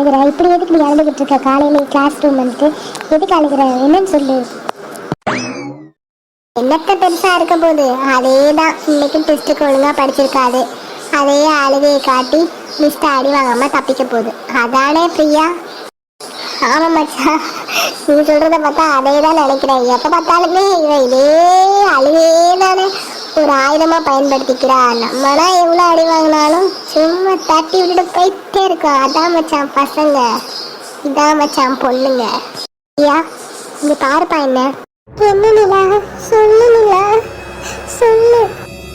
அழுகிற? இப்படி எதுக்கு நீ அழுதுகிட்டு இருக்க காலையில கிளாஸ் ரூம் வந்துட்டு எதுக்கு அழுகிற? என்னன்னு சொல்லு. என்னத்த பெருசா இருக்க போது அதே தான் இன்னைக்கும் டெஸ்ட்டுக்கு ஒழுங்கா படிச்சிருக்காது. அதே அழுகையை காட்டி மிஸ்ட அடி வாங்காம தப்பிக்க போகுது. அதானே ஃப்ரீயா ஆமா மச்சா நீ சொல்றத பார்த்தா அதே தான் நினைக்கிறேன். எப்ப பார்த்தாலுமே இவன் இதே ஆயுதமாக பயன்படுத்திக்கிறா? நம்மளா எவ்வளவு அடி வாங்கினாலும் சும்மா தட்டி விட்டுட்டு போயிட்டே இருக்கோம். அதான் மச்சான் பசங்க. இதான் மச்சான் பொண்ணுங்க. ஐயா இங்க பாருப்பா என்ன? என்ன நிலா சொல்லு. நிலா சொல்லு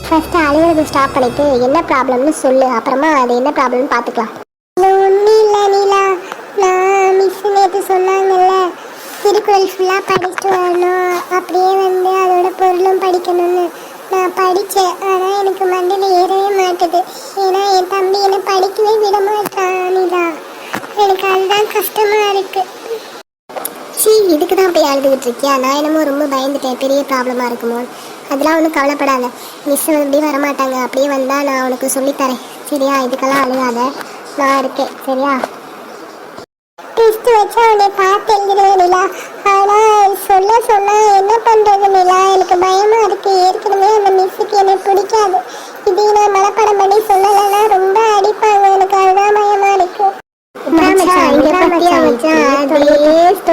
ஃபர்ஸ்ட் அழுகிறது ஸ்டாப் பண்ணிட்டு என்ன ப்ராப்ளம்னு சொல்லு. அப்புறமா அது என்ன ப்ராப்ளம்னு பார்த்துக்கலாம் ஒன்றும் இல்லை நிலா. நான் மிஸ் நேற்று சொன்னாங்கல்ல திருக்குறள் ஃபுல்லாக படிச்சுட்டு வரணும் அப்படியே வந்து அதோட பொருளும் படிக்கணும்னு. நான் படித்தேன் ஆனால் எனக்கு மண்டையில் ஏறவே மாட்டுது. ஏன்னா என் தம்பி என்னை படிக்கவே விட மாட்டான் நிலா எனக்கு அதுதான் கஷ்டமாக இருக்குது சீ இதுக்கு தான் போய் அழுதுகிட்டு இருக்கியா? நான் என்னமோ ரொம்ப பயந்துட்டேன். பெரிய ப்ராப்ளமாக இருக்குமோ அதெல்லாம் ஒன்றும் கவலைப்படாத. மிஸ் வந்து வரமாட்டாங்க. அப்படியே வந்தால் நான் உனக்கு சொல்லித்தரேன். சரியா? இதுக்கெல்லாம் அழுகாத. நான் இருக்கேன். சரியா? டெஸ்ட் வச்சா அவனை பார்த்து எழுதிடுவேன் ஆனால் சொல்ல சொல்ல என்ன பண்ணுறது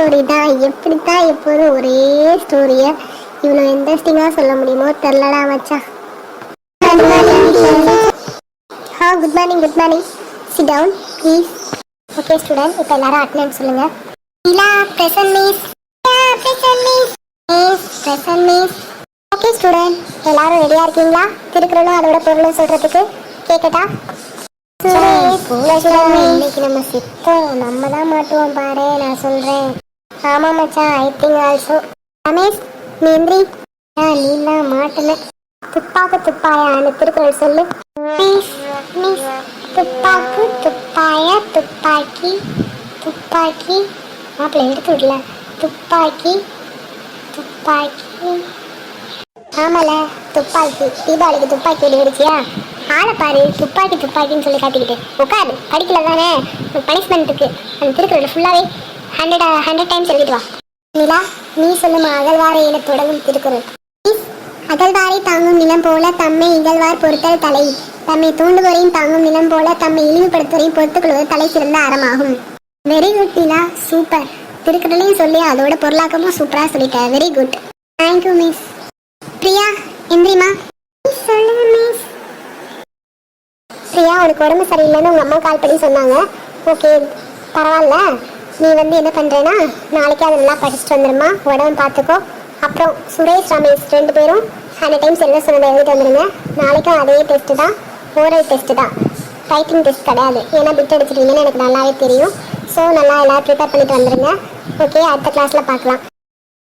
ஸ்டோரி தான் எப்படித்தான் எப்போதும் ஒரே ஸ்டோரிய இவ்வளோ இன்ட்ரெஸ்டிங்காக சொல்ல முடியுமோ தெரிலடா மச்சான் ஆ good morning good morning sit down please okay student இப்போ எல்லாரும் அட்டெண்டன்ஸ் சொல்லுங்க. Nila present miss present miss miss present miss okay student எல்லாரும் ரெடியாக இருக்கீங்களா? திருக்குறளும் அதோட பொருளும் சொல்கிறதுக்கு கேட்கட்டா இன்னைக்கு நம்ம சித்தம் நம்ம தான் மாட்டுவோம் பாரு நான் சொல்றேன். ஆமா மச்சான் ஐ திங்க் ஆல்சோ ரமேஷ் நீ எந்திரி ஆ லீலா மாட்டல. துப்பாக்கு துப்பாயான்னு திருக்குறள் சொல்லு. மிஸ் மிஸ் துப்பாக்கு துப்பாயா துப்பாக்கி துப்பாக்கி. மாப்பிள்ளை எடுத்து விடல. துப்பாக்கி துப்பாக்கி. ஆமால துப்பாக்கி. தீபாவளிக்கு துப்பாக்கி வெடி வெடிச்சியா ஆளை பாரு துப்பாக்கி துப்பாக்கின்னு சொல்லி காட்டிக்கிட்டு. உட்காரு படிக்கல தானே? பனிஷ்மெண்ட் இருக்கு அந்த திருக்குறள் ஃபுல்லாவே ஹண்ட்ரட் ஹண்ட்ரட் டைம்ஸ் எழுதிட்டு வா நிலா நீ சொல்லுமா அகழ்வார என தொடங்கும் திருக்குறள். அகழ்வாரை தாங்கும் நிலம் போல தம்மை இகழ்வார் பொறுத்தல் தலை. தம்மை தூண்டுவரையும் தாங்கும் நிலம் போல தம்மை இழிவுபடுத்துவரையும் பொறுத்துக்கொள்வது தலை சிறந்த அறமாகும். Very good Nila. சூப்பர் திருக்குறளையும் சொல்லி அதோட பொருளாக்கமும் சூப்பராக சொல்லிட்டேன் very good thank you miss Priya எந்திரிமா சொல்லுங்க மிஸ் பிரியா உனக்கு உடம்பு சரியில்லைன்னு உங்கள் அம்மா கால் பண்ணி சொன்னாங்க. ஓகே பரவாயில்ல. நீ வந்து என்ன பண்ணுறேன்னா நாளைக்கு அதை நல்லா படிச்சுட்டு வந்துருமா உடம்பு பார்த்துக்கோ. அப்புறம் சுரேஷ் ரமேஷ் ரெண்டு பேரும் அந்த டைம்ஸ் என்ன சொன்னதை எழுதிட்டு வந்துருங்க. நாளைக்கும் அதே டெஸ்ட்டு தான். ஓரல் டெஸ்ட்டு தான். ரைட்டிங் டெஸ்ட் கிடையாது. ஏன்னா பிட் அடிச்சிட்டீங்கன்னு எனக்கு நல்லாவே தெரியும். ஸோ நல்லா எல்லாம் ப்ரிப்பேர் பண்ணிட்டு வந்துருங்க. ஓகே அடுத்த கிளாஸில் பார்க்கலாம்.